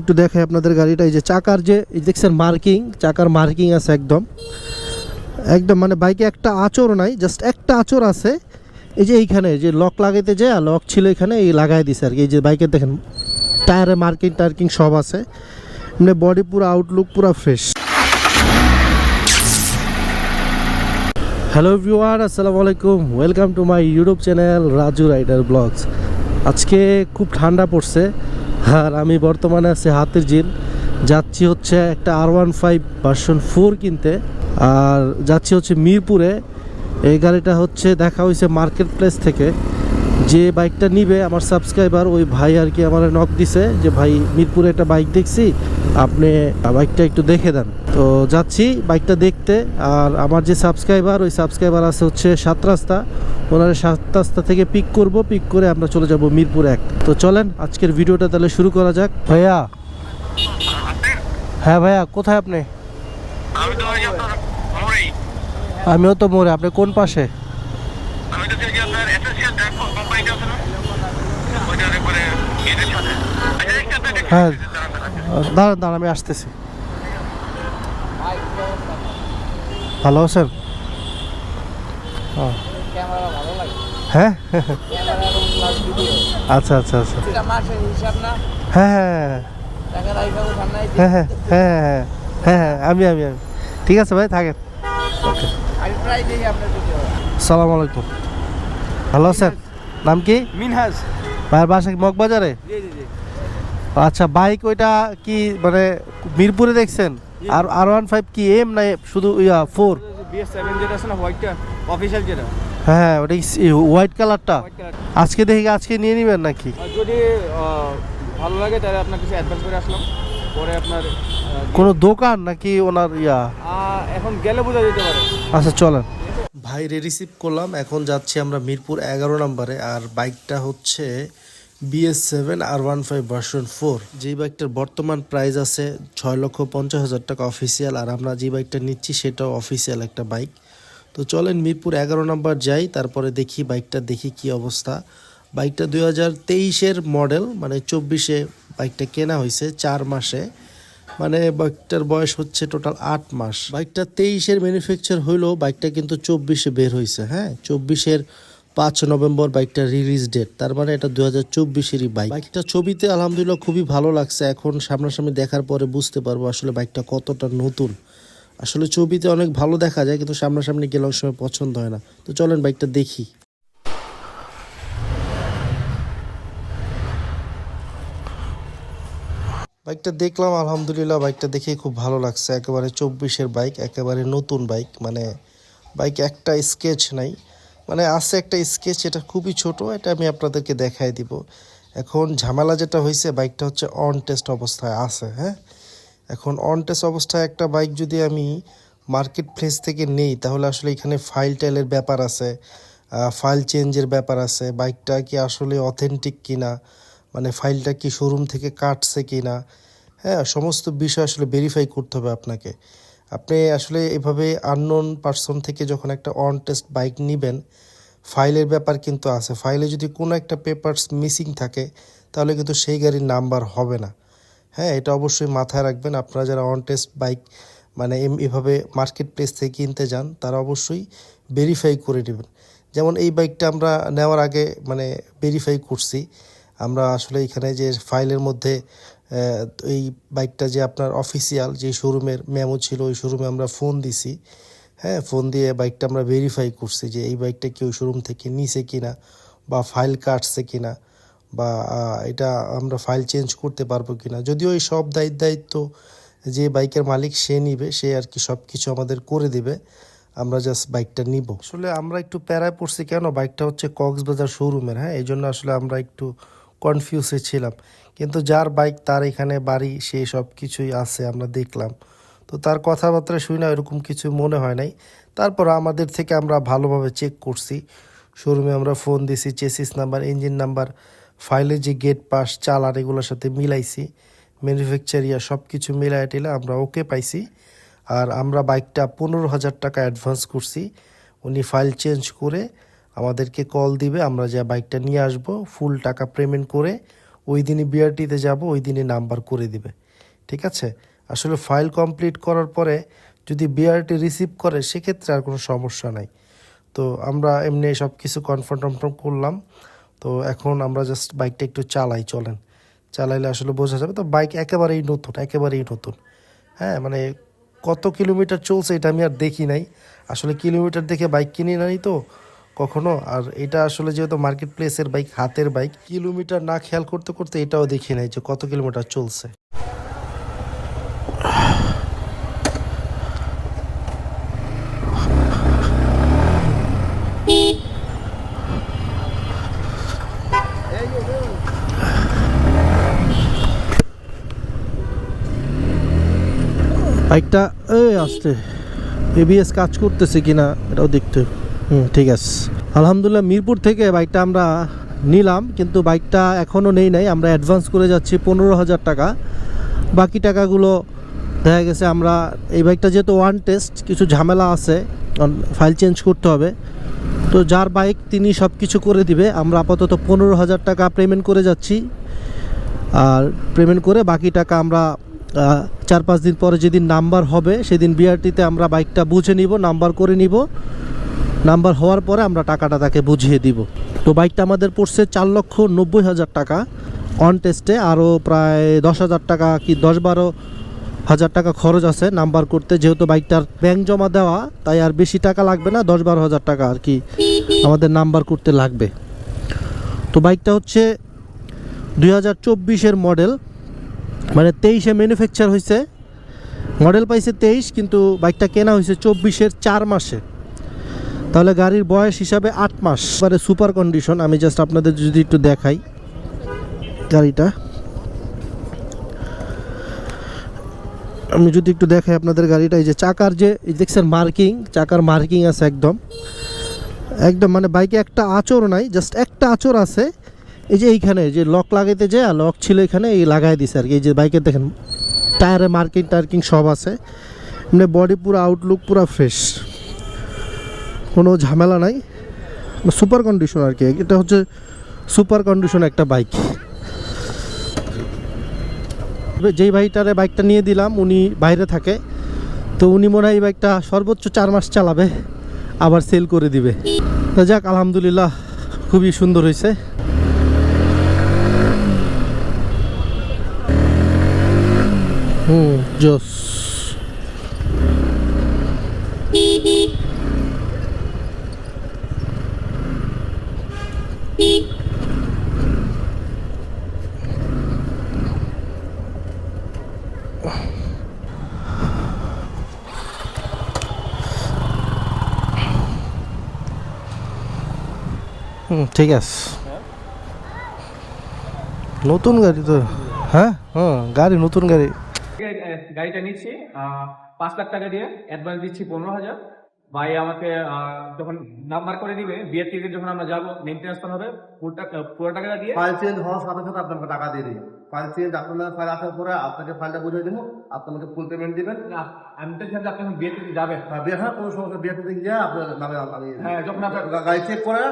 একটু দেখাই আপনাদের গাড়িটা, এই যে চাকার যে দেখছেন মার্কিং চাকার মার্কিং আছে একদম। একদম মানে বাইকে একটা আচর নাই জাস্ট একটা আচর আছে। এই যে এইখানে, যে লক লাগাইতে যে লক ছিল এখানে, এই লাগাই দিছে আর কি। এই যে বাইকের দেখেন টায়ারে মার্কিং টার্কিং সব আছে। মানে বডি পুরো আউটলুক পুরো ফ্রেশ হ্যালো ভিউয়ার আসসালামু আলাইকুম। Welcome to my YouTube channel Raju rider vlogs আজকে খুব ঠান্ডা পড়ছে। আর আমি বর্তমানে আছি হাতের জিল যাচ্ছি হচ্ছে একটা R one five version four কিনতে। আর যাচ্ছি হচ্ছে মিরপুরে। এই গাড়িটা হচ্ছে দেখা হয়েছে মার্কেট প্লেস থেকে। যে বাইকটা নিবে আমার সাবস্ক্রাইবার ওই ভাই আর কি আমার নক দিছে যে ভাই মিরপুরে একটা বাইক দেখছি আপনি বাইকটা একটু দেখে দেন। তো যাচ্ছি বাইকটা দেখতে আর আমার যে সাবস্ক্রাইবার ওই সাবস্ক্রাইবার আছে হচ্ছে সাত রাস্তা। ওনারা সাত রাস্তা থেকে পিক করব পিক করে আমরা চলে যাব মিরপুর এক। তো চলেন আজকের ভিডিওটা তাহলে শুরু করা যাক। ভাইয়া। হ্যাঁ ভাইয়া কোথায় আপনি? আমিও তো মোড়ে আপনি কোন পাশে আমি তো সেই যে আপনার এসএসসিএল ট্রাক কোম্পানিটা আছে না ওইটার উপরে গেটের সাথে আচ্ছা দেখতে আপনি দেখতে হ্যাঁ। দাঁড়ান, দাঁড়ান। আমি আসতেছি। ভালো আছেন? হ্যাঁ। ভিডিও আচ্ছা আচ্ছা আচ্ছা। হ্যাঁ। হ্যাঁ হ্যাঁ হ্যাঁ হ্যাঁ হ্যাঁ হ্যাঁ হ্যাঁ আমি আমি আমি। ঠিক আছে ভাই থাকেন। ওকে। সালাম আলাইকুম। ভালো আছেন? নাম কি? মিনহাজ। ভাইয়ের বাসা কি মগবাজারে? আচ্ছা বাইক ওইটা কি মানে মিরপুরে দেখছেন? আর আর ওয়ান ফাইভ কি এম না শুধু ইয়া ফোর হ্যাঁ ওটা হোয়াইট কালারটা আজকে দেখি আজকে নিয়ে নেবেন নাকি? যদি ভালো লাগে তাহলে আপনার কিছু অ্যাডভান্স করে আসলাম। পরে আপনার কোনো দোকান নাকি ওনার ইয়া? এখন গেলে বোঝা যেতে পারে। আচ্ছা চলেন। ভাইরে রিসিভ করলাম। এখন যাচ্ছি আমরা মিরপুর এগারো নম্বরে। আর বাইকটা হচ্ছে BS seven R one five version four যেই বাইকটার বর্তমান প্রাইস আছে ছয় লক্ষ পঞ্চাশ হাজার টাকা অফিসিয়াল আর আমরা যে বাইকটা নিচ্ছি সেটাও অফিসিয়াল একটা বাইক। তো চলেন মিরপুর এগারো নম্বর যাই, তারপরে দেখি বাইকটা, দেখি কি অবস্থা। বাইকটা দুই হাজার তেইশের মডেল মানে চব্বিশে বাইকটা কেনা হয়েছে, চার মাসে। মানে বাইকটার বয়স হচ্ছে টোটাল আট মাস। বাইকটা তেইশের ম্যানুফ্যাকচার হইলেও বাইকটা কিন্তু চব্বিশে বের হয়েছে হ্যাঁ? চব্বিশের পাঁচ নভেম্বর বাইকটা রিলিজ ডেট তার মানে এটা দু হাজার চব্বিশেরই বাইক। বাইকটা ছবিতে আলহামদুলিল্লাহ খুবই ভালো লাগছে, এখন সামনাসামনি দেখার পরে বুঝতে পারব আসলে বাইকটা কতটা নতুন। আসলে ছবিতে অনেক ভালো দেখা যায়, কিন্তু সামনাসামনি গেলে অনেক সময় পছন্দ হয় না। তো চলেন বাইকটা দেখি। বাইকটা দেখলাম, আলহামদুলিল্লাহ বাইকটা দেখে খুব ভালো লাগছে। একেবারে চব্বিশের বাইক, একেবারে নতুন বাইক মানে বাইক একটা স্কেচ নাই। মানে আছে একটা স্কেচ, এটা খুবই ছোট, এটা আমি আপনাদেরকে দেখাই দিব। এখন ঝামেলা যেটা হয়েছে, বাইকটা হচ্ছে অন টেস্ট অবস্থায় আছে হ্যাঁ? এখন অন টেস্ট অবস্থায় একটা বাইক যদি আমি মার্কেট প্লেস থেকে নেই, তাহলে আসলে এখানে ফাইল টাইলের ব্যাপার আছে ফাইল চেঞ্জের ব্যাপার আছে, বাইকটা কি আসলে অথেন্টিক কিনা? মানে ফাইলটা কি শোরুম থেকে কাটছে কি না হ্যাঁ সমস্ত বিষয় আসলে ভেরিফাই করতে হবে আপনাকে। আপনি আসলে এভাবে আননোন পার্সন থেকে যখন একটা অন টেস্ট বাইক নেবেন, ফাইলের ব্যাপার কিন্তু আছে। ফাইলে যদি কোনো একটা পেপারস মিসিং থাকে, তাহলে কিন্তু সেই গাড়ির নাম্বার হবে না। হ্যাঁ এটা অবশ্যই মাথায় রাখবেন। আপনারা যারা অন টেস্ট বাইক মানে এম- এভাবে মার্কেট প্লেস থেকে কিনতে যান, তারা অবশ্যই ভেরিফাই করে নেবেন। যেমন এই বাইকটা আমরা নেওয়ার আগে মানে ভেরিফাই করছি। আমরা আসলে এখানে যে ফাইলের মধ্যে এই বাইকটা যে আপনার অফিসিয়াল যে শোরুমের মেমো ছিল, ওই শোরুমে আমরা ফোন দিছি। হ্যাঁ ফোন দিয়ে বাইকটা আমরা ভেরিফাই করছি যে এই বাইকটা কি ওই শোরুম থেকে নিছে কিনা বা ফাইল কাটছে কিনা বা এটা আমরা ফাইল চেঞ্জ করতে পারব কিনা। যদিও এই সব দায়িত্ব দায়িত্ব যে বাইকের মালিক সে নিবে, সে আর কি সব কিছু আমাদের করে দিবে। আমরা জাস্ট বাইকটা নিব। আসলে আমরা একটু প্যারায় পড়ছি কেন? বাইকটা হচ্ছে কক্সবাজার শোরুমের হ্যাঁ? এই জন্য আসলে আমরা একটু কনফিউজে ছিলাম। কিন্তু যার বাইক তার এখানে বাড়ি, সে সব কিছুই আছে আমরা দেখলাম। তো তার কথাবার্তা শুই না এরকম কিছু মনে হয় নাই। তারপর আমাদের থেকে আমরা ভালোভাবে চেক করছি। শোরুমে আমরা ফোন দিছি চেসিস নাম্বার ইঞ্জিন নাম্বার ফাইলে যে গেট পাস চালান, এগুলোর সাথে মিলাইছি। ম্যানুফ্যাকচারিয়া সব কিছু মিলাই টিলে আমরা ওকে পাইছি। আর আমরা বাইকটা পনেরো হাজার টাকা অ্যাডভান্স করছি। উনি ফাইল চেঞ্জ করে আমাদেরকে কল দিবে, আমরা যা বাইকটা নিয়ে আসব ফুল টাকা পেমেন্ট করে ওই দিনই বিআরটিতে যাব ওই দিনই নাম্বার করে দিবে। ঠিক আছে? আসলে ফাইল কমপ্লিট করার পরে যদি বিআরটি রিসিভ করে, সেক্ষেত্রে আর কোনো সমস্যা নাই। তো আমরা এমনি সব কিছু কনফার্ম টনফার্ম করলাম। তো এখন আমরা জাস্ট বাইকটা একটু চালাই, চলেন। চালাইলে আসলে বোঝা যাবে, তো বাইক একেবারেই নতুন একেবারেই নতুন। হ্যাঁ মানে কত কিলোমিটার চলছে এটা আমি আর দেখি নাই। আসলে কিলোমিটার দেখে বাইক কিনি নাই তো কখনো? আর এটা আসলে যেহেতু মার্কেট প্লেসের বাইক হাতের বাইক কিলোমিটার না খেয়াল করতে করতে এটাও দেখি নাই যে কত কিলোমিটার চলছে। বাইকটা এই আসতে এবিএস কাজ করতেছে কিনা, এটাও দেখতে হবে। হুম, ঠিক আছে। আলহামদুলিল্লাহ, মিরপুর থেকে বাইকটা আমরা নিলাম, কিন্তু বাইকটা এখনও নেই নাই। আমরা অ্যাডভান্স করে যাচ্ছি পনেরো হাজার টাকা। বাকি টাকাগুলো দেখা গেছে আমরা, এই বাইকটা যেহেতু ওয়ান টেস্ট কিছু ঝামেলা আছে ফাইল চেঞ্জ করতে হবে। তো যার বাইক তিনি সব কিছু করে দিবে। আমরা আপাতত পনেরো হাজার টাকা পেমেন্ট করে যাচ্ছি। আর পেমেন্ট করে বাকি টাকা আমরা চার পাঁচ দিন পরে যেদিন নাম্বার হবে, সেদিন বিআরটিতে আমরা বাইকটা বুঝে নিব নাম্বার করে নিব। নাম্বার হওয়ার পরে আমরা টাকাটা তাকে বুঝিয়ে দিব। তো বাইকটা আমাদের পড়ছে চার লক্ষ নব্বই হাজার টাকা। অন টেস্টে আরও প্রায় দশ হাজার টাকা কি দশ বারো হাজার টাকা খরচ আছে নাম্বার করতে। যেহেতু বাইকটার ব্যাংক জমা দেওয়া, তাই আর বেশি টাকা লাগবে না, দশ বারো হাজার টাকা আর কি আমাদের নাম্বার করতে লাগবে। তো বাইকটা হচ্ছে দুই হাজার চব্বিশের মডেল মানে তেইশে ম্যানুফ্যাকচার হয়েছে মডেল পাইছে তেইশ, কিন্তু বাইকটা কেনা হয়েছে চব্বিশের চার মাসে। তাহলে গাড়ির বয়স হিসাবে আট মাস। মানে সুপার কন্ডিশন, আমি জাস্ট আপনাদের যদি একটু দেখাই গাড়িটা। আমি যদি একটু দেখাই আপনাদের গাড়িটা, এই যে চাকার যে দেখছেন মার্কিং, চাকার মার্কিং আছে একদম। একদম মানে বাইকে একটা আচর নাই, জাস্ট একটা আচর আছে। এই যে এইখানে, যে লক লাগাইতে যে লক ছিল এখানে, এই লাগাই দিছে আর কি। এই যে বাইকে দেখেন, টায়ারে মার্কিং, টার্কিং সব আছে। মানে বডি পুরো আউটলুক পুরো ফ্রেশ কোনো ঝামেলা নাই। সুপার কন্ডিশন আর কি। এটা হচ্ছে সুপার কন্ডিশন একটা বাইক যেই ভাইটারে বাইকটা নিয়ে দিলাম, উনি বাইরে থাকে। তো উনি মনে হয় এই বাইকটা সর্বোচ্চ চার মাস চালাবে, আবার সেল করে দিবে। তো যাক, আলহামদুলিল্লাহ খুবই সুন্দর হয়েছে হুম, জোস। হুম, ঠিক আছে। নতুন গাড়ি তো হ্যাঁ? হ্যাঁ গাড়ি, নতুন গাড়ি। গাড়িটা নিচ্ছি পাঁচ লাখ টাকা দিয়ে অ্যাডভান্স দিচ্ছি পনেরো হাজার। ভাই আমাকে যখন নাম্বার করে দিবে বিয়ের থেকে যখন আমরা যাব নেম ট্রান্সফার হবে পুরো টাকা পুরো টাকাটা দিয়ে ফাইল চেঞ্জ হওয়ার সাথে সাথে আপনাকে টাকা দিয়ে দিই ফাইল চেঞ্জ আপনার ফাইল আসার পরে আপনাকে ফাইলটা বুঝিয়ে দেবো আপনাকে ফুল পেমেন্ট দিবেন। আমি তো চাচ্ছি আপনি বিয়ের থেকে যাবেন বিয়ে হ্যাঁ কোনো সমস্যা বিয়ে থেকে গিয়ে আপনার নামে হ্যাঁ যখন আপনার গাড়ি চেক করে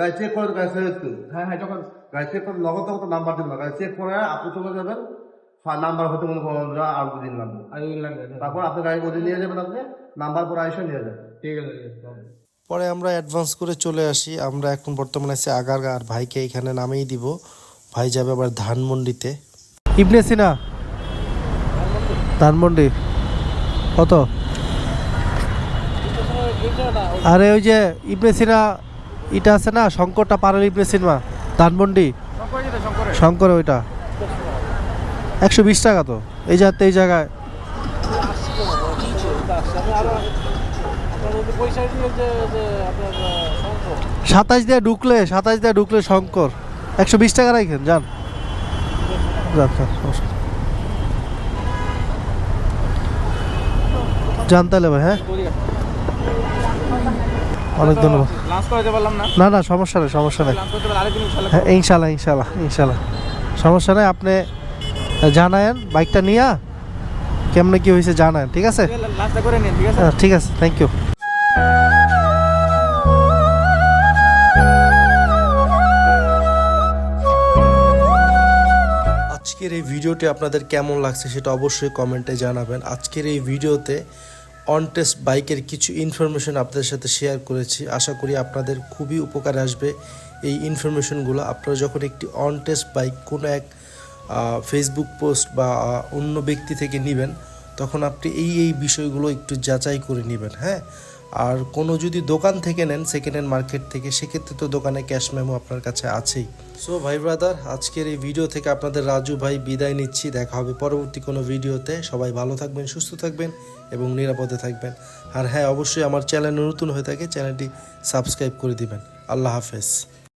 গাড়ি চেক করে গাড়ি ফেরত করুন। হ্যাঁ হ্যাঁ যখন গাড়ি চেক করে নগদ নগদ নাম্বার দেবেন। না গাড়ি চেক করে আপনি চলে যাবেন নাম্বার হতে মনে করেন আর দুদিন লাগবে। আর ওই লাগবে, হ্যাঁ। তারপর আপনি গাড়ি বলে নিয়ে যাবেন আপনি। নাম্বার পরে এসে নিয়ে যাবেন ঠিক আছে পরে আমরা অ্যাডভান্স করে চলে আসি। আমরা এখন বর্তমানে আছি আগারগা আর ভাইকে এখানে নামেই দিব। ভাই যাবে আবার ধানমন্ডিতে। ইবনে সিনা। ধানমন্ডি। কত? আরে ওই যে ইবনে সিনা এটা আছে না? শঙ্করটা পারেল ইবনে সিনেমা। ধানমন্ডি। শঙ্করে ওইটা। একশো বিশ টাকা তো। এই যাতে এই জায়গায়। সাতাশ দিয়ে ঢুকলে সাতাশ দিয়ে ঢুকলে শঙ্কর। একশো বিশ টাকা রাখেন যান। যান যান, তাহলে ভাই হ্যাঁ? অনেক ধন্যবাদ। না। না সমস্যা নেই সমস্যা নেই। হ্যাঁ ইনশাল্লাহ ইনশাল্লাহ ইনশাল্লাহ সমস্যা নেই আপনি জানায়েন বাইকটা নিয়ে। কেমনে কি হয়েছে জানায়েন ঠিক আছে? ঠিক আছে? থ্যাংক ইউ আজকের এই ভিডিওটি আপনাদের কেমন লাগছে সেটা অবশ্যই কমেন্টে জানাবেন। আজকের এই ভিডিওতে অন টেস্ট বাইকের কিছু ইনফরমেশন আপনাদের সাথে শেয়ার করেছি। আশা করি আপনাদের খুবই উপকার আসবে এই ইনফরমেশনগুলো আপনারা যখন একটি অন টেস্ট বাইক কোনো এক ফেসবুক পোস্ট বা অন্য ব্যক্তি থেকে নেবেন তখন আপনি এই এই বিষয়গুলো একটু যাচাই করে নেবেন হ্যাঁ? আর কোনো যদি দোকান থেকে নেন সেকেন্ড হ্যান্ড মার্কেট থেকে, সেক্ষেত্রে তো দোকানে ক্যাশ মেমো আপনার কাছে আছেই। সো ভাই ব্রাদার আজকের এই ভিডিও থেকে আপনাদের রাজু ভাই বিদায় নিচ্ছি। দেখা হবে পরবর্তী কোনো ভিডিওতে সবাই ভালো থাকবেন, সুস্থ থাকবেন এবং নিরাপদে থাকবেন। আর হ্যাঁ অবশ্যই আমার চ্যানেল নতুন হয়ে থাকে চ্যানেলটি সাবস্ক্রাইব করে দিবেন। আল্লাহ হাফেজ।